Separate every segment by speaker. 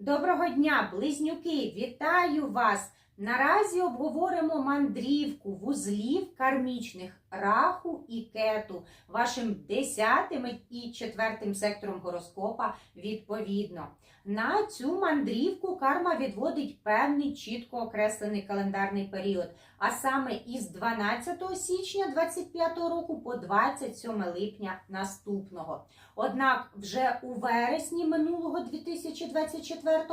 Speaker 1: Доброго дня, близнюки! Вітаю вас! Наразі обговоримо мандрівку вузлів кармічних раху і кету вашим десятим і четвертим сектором гороскопа відповідно. На цю мандрівку карма відводить певний чітко окреслений календарний період, а саме із 12 січня 25 року по 27 липня наступного. Однак вже у вересні минулого 2024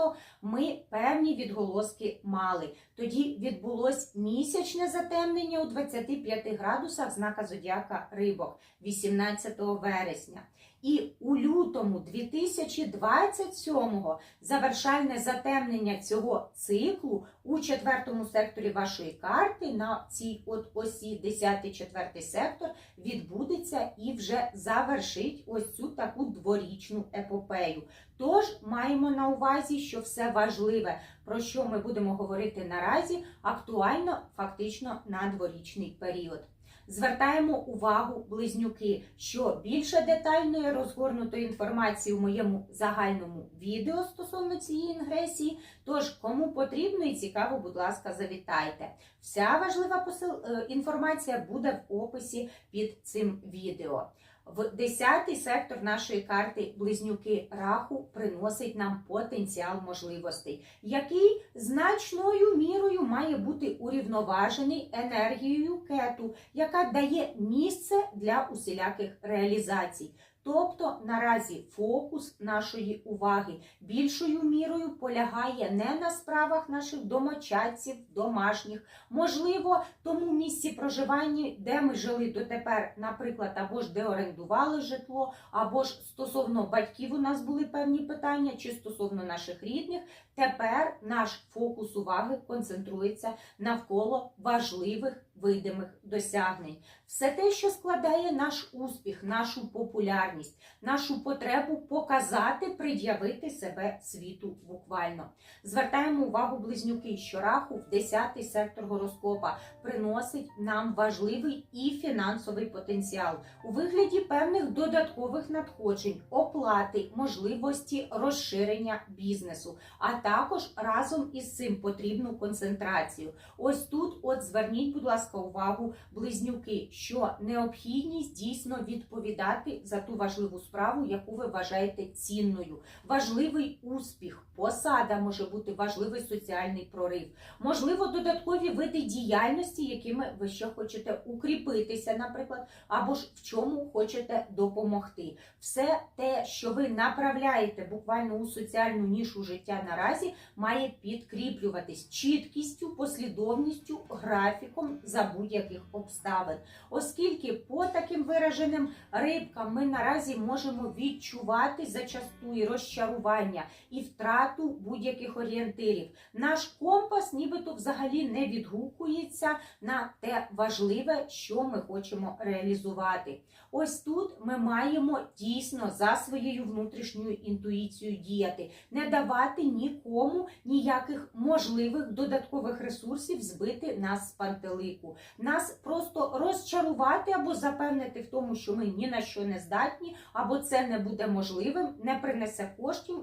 Speaker 1: ми певні відголоски мали. Тоді відбулось місячне затемнення у 25 градусах знака зодіака Рибок 18 вересня. І у лютому 2027-го завершальне затемнення цього циклу у четвертому секторі вашої карти на цій от осі 10-4 сектор відбудеться і вже завершить ось цю таку дворічну епопею. Тож маємо на увазі, що все важливе, про що ми будемо говорити наразі, актуально фактично на дворічний період. Звертаємо увагу, близнюки, що більше детальної розгорнутої інформації у моєму загальному відео стосовно цієї інгресії. Тож, кому потрібно і цікаво, будь ласка, завітайте. Вся важлива е, інформація буде в описі під цим відео. В 10-й сектор нашої карти Близнюки Раху приносить нам потенціал можливостей, який значною мірою має бути урівноважений енергією кету, яка дає місце для усіляких реалізацій. Тобто наразі фокус нашої уваги більшою мірою полягає не на справах наших домочадців, домашніх, можливо, тому місці проживання, де ми жили дотепер, наприклад, або ж де орендували житло, або ж стосовно батьків у нас були певні питання, чи стосовно наших рідних. Тепер наш фокус уваги концентрується навколо важливих видимих досягнень. Все те, що складає наш успіх, нашу популярність, нашу потребу показати, пред'явити себе світу буквально. Звертаємо увагу близнюки, що раху в 10-й сектор гороскопа приносить нам важливий і фінансовий потенціал у вигляді певних додаткових надходжень, оплати, можливості розширення бізнесу, а також разом із цим потрібну концентрацію. Ось тут, от зверніть, будь ласка, увагу, близнюки, що необхідність дійсно відповідати за ту важливу справу, яку ви вважаєте цінною. Важливий успіх, посада може бути важливий соціальний прорив, можливо, додаткові види діяльності, якими ви ще хочете укріпитися, наприклад, або ж в чому хочете допомогти. Все те, що ви направляєте буквально у соціальну нішу життя наразі, має підкріплюватись чіткістю, послідовністю, графіком за будь-яких обставин. Оскільки по таким вираженим рибкам ми наразі можемо відчувати зачасту і розчарування і втрату будь-яких орієнтирів. Наш компас нібито взагалі не відгукується на те важливе, що ми хочемо реалізувати. Ось тут ми маємо дійсно за своєю внутрішньою інтуїцією діяти, не давати нікому ніяких можливих додаткових ресурсів збити нас з пантелику, нас просто розчарувати або запевнити в тому, що ми ні на що не здатні, або це не буде можливим, не принесе коштів,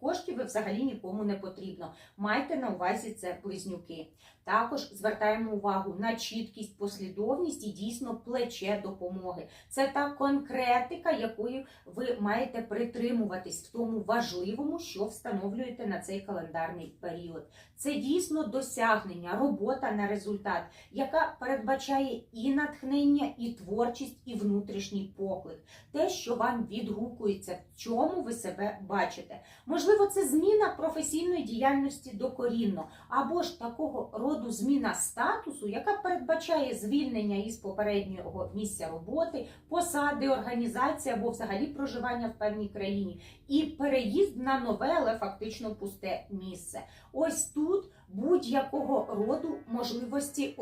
Speaker 1: коштів і взагалі нікому не потрібно. Майте на увазі це близнюки. Також звертаємо увагу на чіткість, послідовність і дійсно плече допомоги. Це та конкретика, якою ви маєте притримуватись в тому важливому, що встановлюєте на цей календарний період. Це дійсно досягнення, робота на результат, яка передбачає і натхнення, і творчість, і внутрішній поклик. Те, що вам відгукується, в чому ви себе бачите. Можливо, це зміна професійної діяльності докорінно, або ж такого роду зміна статусу, яка передбачає звільнення із попереднього місця роботи, посади, організації або взагалі проживання в певній країні, і переїзд на нове, але фактично пусте місце. Ось тут будь-якого роду можливості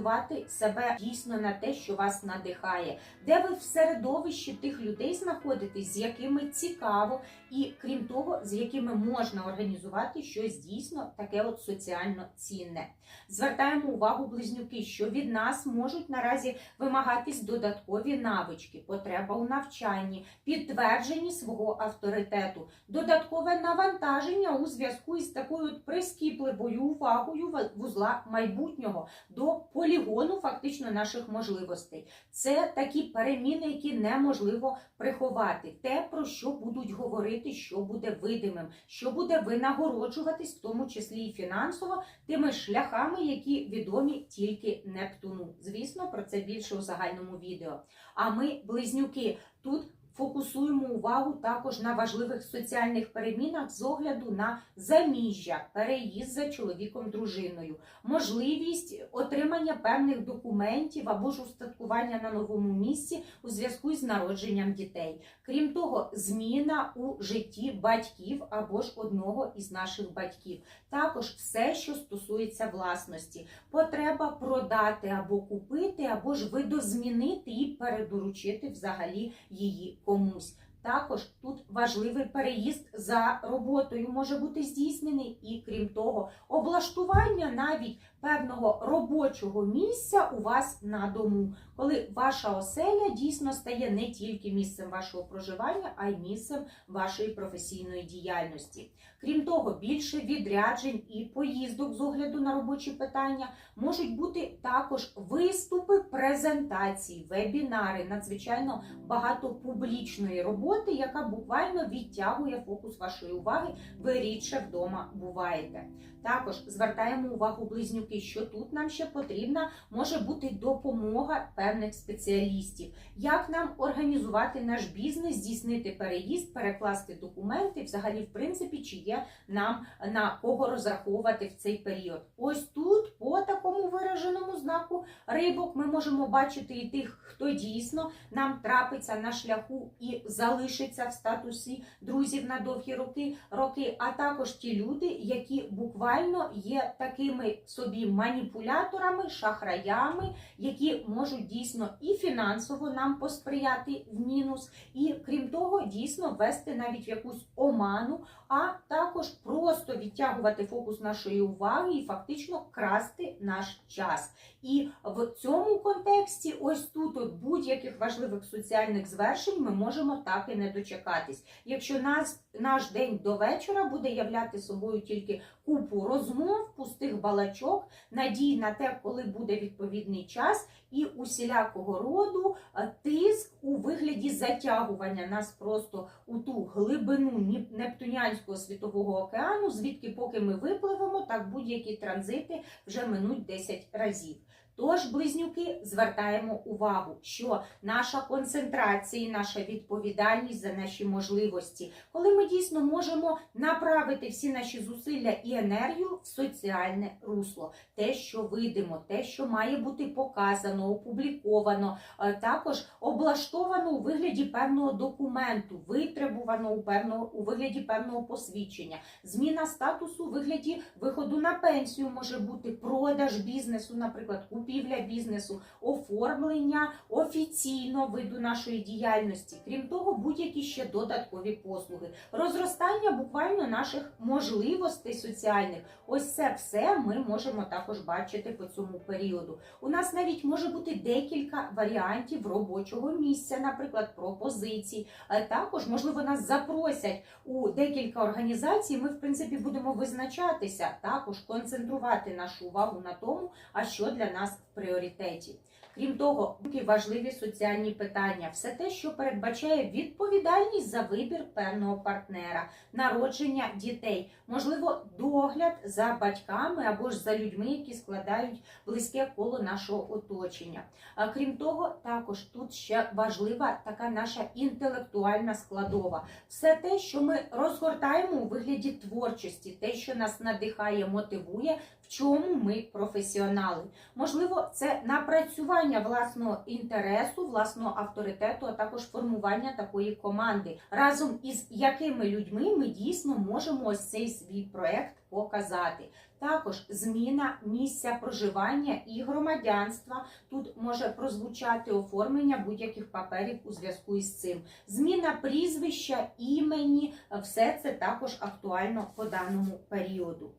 Speaker 1: налаштувати себе дійсно на те, що вас надихає, де ви в середовищі тих людей знаходитесь, з якими цікаво, і крім того, з якими можна організувати щось дійсно таке от соціально цінне. Звертаємо увагу близнюки, що від нас можуть наразі вимагатись додаткові навички, потреба у навчанні, підтвердженні свого авторитету, додаткове навантаження у зв'язку із такою прискіпливою увагою вузла майбутнього до полігону фактично наших можливостей. Це такі переміни, які неможливо приховати. Те, про що будуть говорити, що буде видимим, що буде винагороджуватись, в тому числі і фінансово, тими шляхами, які відомі тільки Нептуну. Звісно, про це більше у загальному відео. А ми, близнюки, тут. Фокусуємо увагу також на важливих соціальних перемінах з огляду на заміжжя, переїзд за чоловіком, дружиною, можливість отримання певних документів або ж устаткування на новому місці у зв'язку з народженням дітей. Крім того, зміна у житті батьків або ж одного із наших батьків. Також все, що стосується власності, потреба продати або купити, або ж видозмінити і передоручити взагалі її комусь. Також тут важливий переїзд за роботою може бути здійснений, і крім того, облаштування навіть певного робочого місця у вас на дому, коли ваша оселя дійсно стає не тільки місцем вашого проживання, а й місцем вашої професійної діяльності. Крім того, більше відряджень і поїздок з огляду на робочі питання можуть бути також виступи, презентації, вебінари, надзвичайно багато публічної роботи, яка буквально відтягує фокус вашої уваги. Ви рідше вдома буваєте. Також звертаємо увагу близнюки, що тут нам ще потрібна може бути допомога певних спеціалістів, як нам організувати наш бізнес, здійснити переїзд, перекласти документи, взагалі, в принципі, чи є нам на кого розраховувати в цей період. Ось тут, по такому вираженому знаку рибок, ми можемо бачити і тих, хто дійсно нам трапиться на шляху і залишиться в статусі друзів на довгі роки, роки, а також ті люди, які буквально є такими собі маніпуляторами, шахраями, які можуть дійсно і фінансово нам посприяти в мінус, і крім того, дійсно ввести навіть якусь оману, а також просто відтягувати фокус нашої уваги і фактично красти наш час. І в цьому контексті, ось тут от будь-яких важливих соціальних звершень ми можемо так і не дочекатись. Якщо нас наш день до вечора буде являти собою тільки купу розмов, пустих балачок, надій на те, коли буде відповідний час, і усілякого роду е, тиск у вигляді затягування нас просто у ту глибину Нептунянського світового океану, звідки, поки ми випливемо, так будь-які транзити вже минуть 10 разів. Тож, близнюки, звертаємо увагу, що наша концентрація, наша відповідальність за наші можливості, коли ми дійсно можемо направити всі наші зусилля і енергію в соціальне русло, те, що видимо, те, що має бути показано, опубліковано, е, також облаштовано у вигляді певного документу, витребувано у певного у вигляді певного посвідчення, зміна статусу у вигляді виходу на пенсію може бути продаж бізнесу, наприклад, купівля бізнесу, оформлення офіційно виду нашої діяльності. Крім того, будь-які ще додаткові послуги, розростання буквально наших можливостей соціальних. Ось це все ми можемо також бачити по цьому періоду. У нас навіть може бути декілька варіантів робочого місця, наприклад, пропозицій. Також, можливо, нас запросять у декілька організацій. Ми, в принципі, будемо визначатися, також концентрувати нашу увагу на тому, а що для нас в пріоритеті. Крім того, важливі соціальні питання, все те, що передбачає відповідальність за вибір певного партнера, народження дітей, можливо, догляд за батьками або ж за людьми, які складають близьке коло нашого оточення. А крім того, також тут ще важлива така наша інтелектуальна складова, все те, що ми розгортаємо у вигляді творчості, те, що нас надихає, мотивує, чому ми професіонали. Можливо, це напрацювання власного інтересу, власного авторитету, а також формування такої команди, разом із якими людьми ми дійсно можемо ось цей свій проект показати. Також зміна місця проживання і громадянства. Тут може прозвучати оформлення будь-яких паперів у зв'язку із цим. Зміна прізвища, імені, все це також актуально по даному періоду.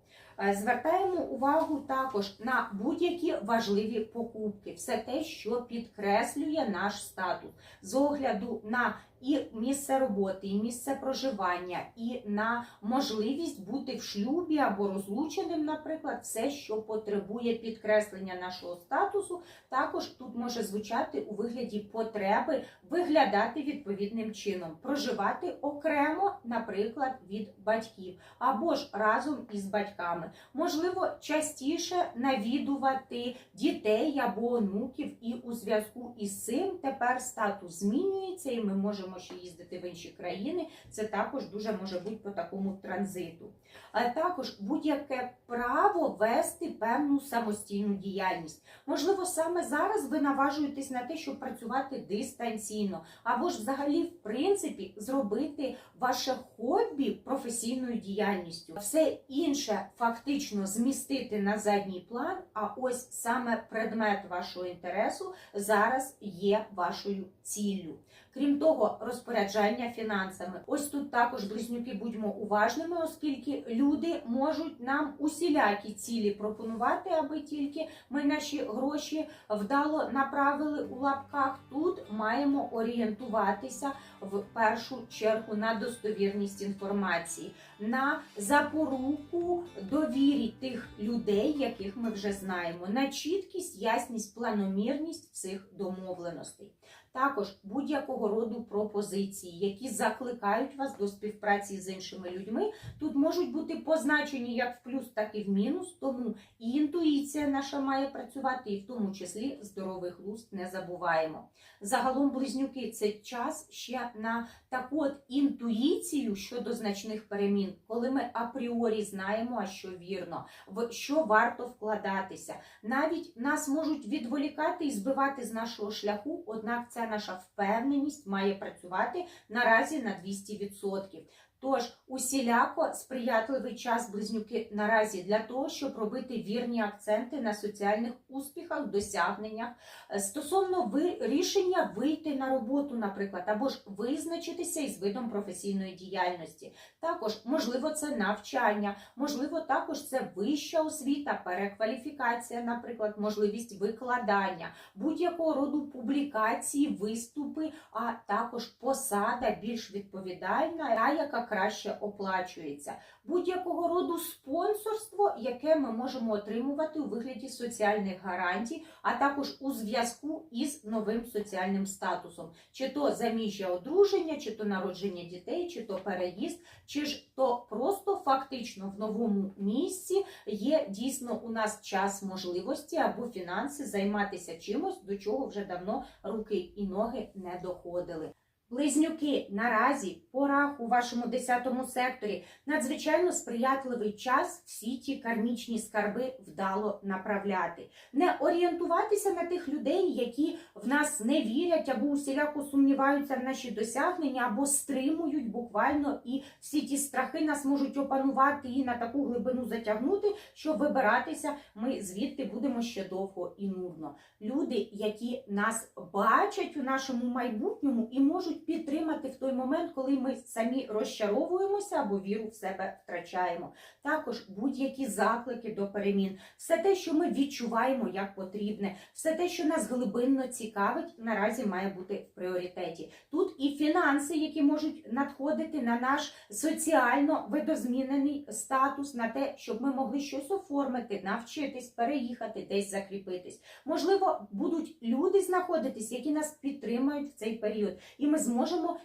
Speaker 1: Е, Звертаємо увагу також на будь-які важливі покупки, все те, що підкреслює наш статус. З огляду на і місце роботи, і місце проживання, і на можливість бути в шлюбі або розлученим, наприклад, все, що потребує підкреслення нашого статусу, також тут може звучати у вигляді потреби виглядати відповідним чином, проживати окремо, наприклад, від батьків, або ж разом із батьками. Можливо, частіше навідувати дітей або онуків, і у зв'язку із цим тепер статус змінюється, і ми можемо ще їздити в інші країни. Це також дуже може бути по такому транзиту. А також будь-яке право вести певну самостійну діяльність. Можливо, саме зараз ви наважуєтесь на те, щоб працювати дистанційно, або ж взагалі, в принципі, зробити ваше хобі професійною діяльністю. Все інше фактично змістити на задній план, а ось саме предмет вашого інтересу зараз є вашою ціллю. Крім того, розпоряджання фінансами. Ось тут також близнюки будьмо уважними, оскільки люди можуть нам усілякі цілі пропонувати, аби тільки ми наші гроші вдало направили у лапках. Тут маємо орієнтуватися в першу чергу на достовірність інформації, на запоруку довірі тих людей, яких ми вже знаємо, на чіткість, ясність, планомірність цих домовленостей. Також будь-якого роду пропозиції, які закликають вас до співпраці з іншими людьми, тут можуть бути позначені як в плюс, так і в мінус. Тому і інтуїція наша має працювати, і в тому числі здоровий глузд не забуваємо. Загалом, близнюки, це час ще на таку от інтуїцію щодо значних перемін, коли ми апріорі знаємо, а що вірно, в що варто вкладатися. Навіть нас можуть відволікати і збивати з нашого шляху, однак ця наша впевненість має працювати наразі на 200%. Тож усіляко сприятливий час близнюки наразі для того, щоб робити вірні акценти на соціальних успіхах, досягненнях Е, стосовно рішення вийти на роботу, наприклад, або ж визначитися із видом професійної діяльності. Також можливо це навчання, можливо, також це вища освіта, перекваліфікація, наприклад, можливість викладання, будь-якого роду публікації, виступи, а також посада більш відповідальна, та яка краще оплачується. Будь-якого роду спонсорство, яке ми можемо отримувати у вигляді соціальних гарантій, а також у зв'язку із новим соціальним статусом, чи то заміжжя одруження, чи то народження дітей, чи то переїзд, чи ж то просто фактично в новому місці є дійсно у нас час можливості або фінанси займатися чимось, до чого вже давно руки і ноги не доходили. Близнюки, наразі пора у вашому 10 секторі надзвичайно сприятливий час всі ті кармічні скарби вдало направляти, не орієнтуватися на тих людей, які в нас не вірять або усіляко сумніваються в наші досягнення, або стримують буквально, і всі ті страхи нас можуть опанувати і на таку глибину затягнути, що вибиратися ми звідти будемо ще довго і нудно. Люди, які нас бачать у нашому майбутньому і можуть підтримати в той момент, коли ми самі розчаровуємося або віру в себе втрачаємо. Також будь-які заклики до перемін, все те, що ми відчуваємо як потрібне, все те, що нас глибинно цікавить, наразі має бути в пріоритеті. Тут і фінанси, які можуть надходити на наш соціально видозмінений статус, на те, щоб ми могли щось оформити, навчитись, переїхати, десь закріпитись. Можливо, будуть люди знаходитись, які нас підтримають в цей період, і ми зможемо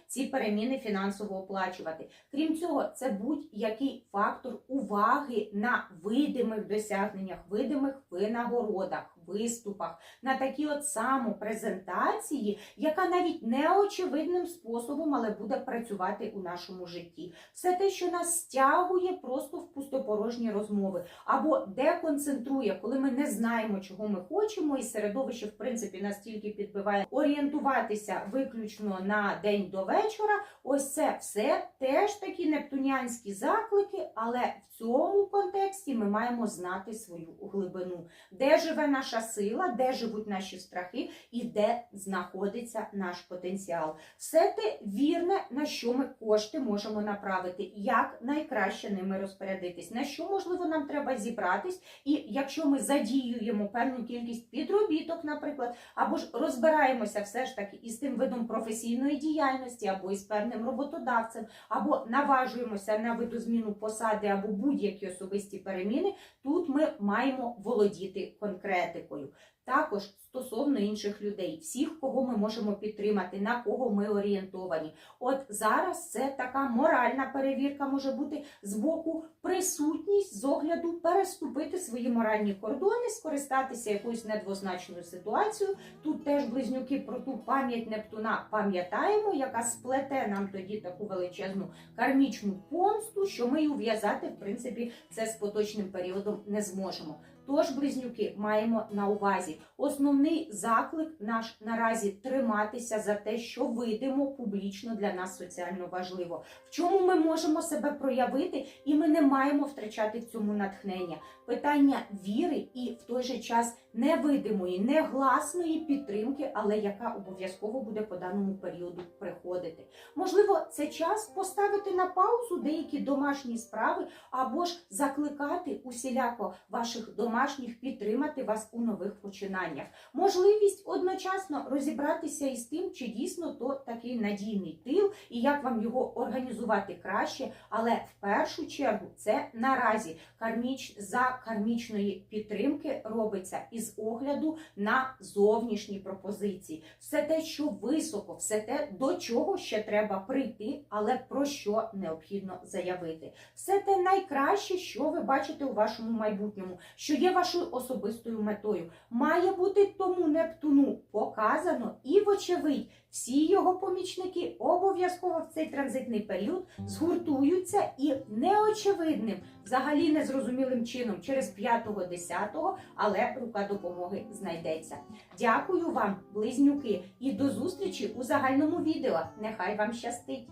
Speaker 1: ці переміни фінансово оплачувати. Крім цього, це будь-який фактор уваги на видимих досягненнях, видимих винагородах, виступах, на такі от самопрезентації, яка навіть неочевидним способом, але буде працювати у нашому житті. Все те, що нас стягує просто в пустопорожні розмови, або деконцентрує, коли ми не знаємо, чого ми хочемо, і середовище, в принципі, нас тільки підбиває орієнтуватися виключно на день до вечора. Ось це все теж такі нептуніанські заклики, але в цьому контексті ми маємо знати свою глибину, де живе наша сила, де живуть наші страхи і де знаходиться наш потенціал. Все те вірне, на що ми кошти можемо направити, як найкраще ними розпорядитись, на що можливо нам треба зібратись, і якщо ми задіюємо певну кількість підробіток, наприклад, або ж розбираємося все ж таки із тим видом професійної діяльності, або із певним роботодавцем, або наважуємося на видозміну посади або будь-які особисті переміни, тут ми маємо володіти конкретикою. Також стосовно інших людей, всіх, кого ми можемо підтримати, на кого ми орієнтовані. От зараз це така моральна перевірка може бути з боку присутність з огляду переступити свої моральні кордони, скористатися якоюсь недвозначною ситуацією. Тут теж близнюки про ту пам'ять Нептуна пам'ятаємо, яка сплете нам тоді таку величезну кармічну помсту, що ми ув'язати, в принципі, це з поточним періодом не зможемо. Тож, близнюки, маємо на увазі основний заклик наш наразі триматися за те, що видимо публічно для нас соціально важливо, в чому ми можемо себе проявити, і ми не маємо втрачати в цьому натхнення. Питання віри і в той же час невидимої, негласної підтримки, але яка обов'язково буде по даному періоду приходити. Можливо, це час поставити на паузу деякі домашні справи або ж закликати усіляко ваших домашніх підтримати вас у нових починаннях. Можливість одночасно розібратися із тим, чи дійсно то такий надійний тил і як вам його організувати краще, але в першу чергу це наразі карміч за кармічної підтримки робиться із огляду на зовнішні пропозиції. Все те, що високо, все те, до чого ще треба прийти, але про що необхідно заявити. Все те найкраще, що ви бачите у вашому майбутньому, що є вашою особистою метою, має бути тому Нептуну показано і, вочевидь, всі його помічники обов'язково в цей транзитний період згуртуються і неочевидним, взагалі незрозумілим чином через 5-10, але рука допомоги знайдеться. Дякую вам, близнюки, і до зустрічі у загальному відео. Нехай вам щастить!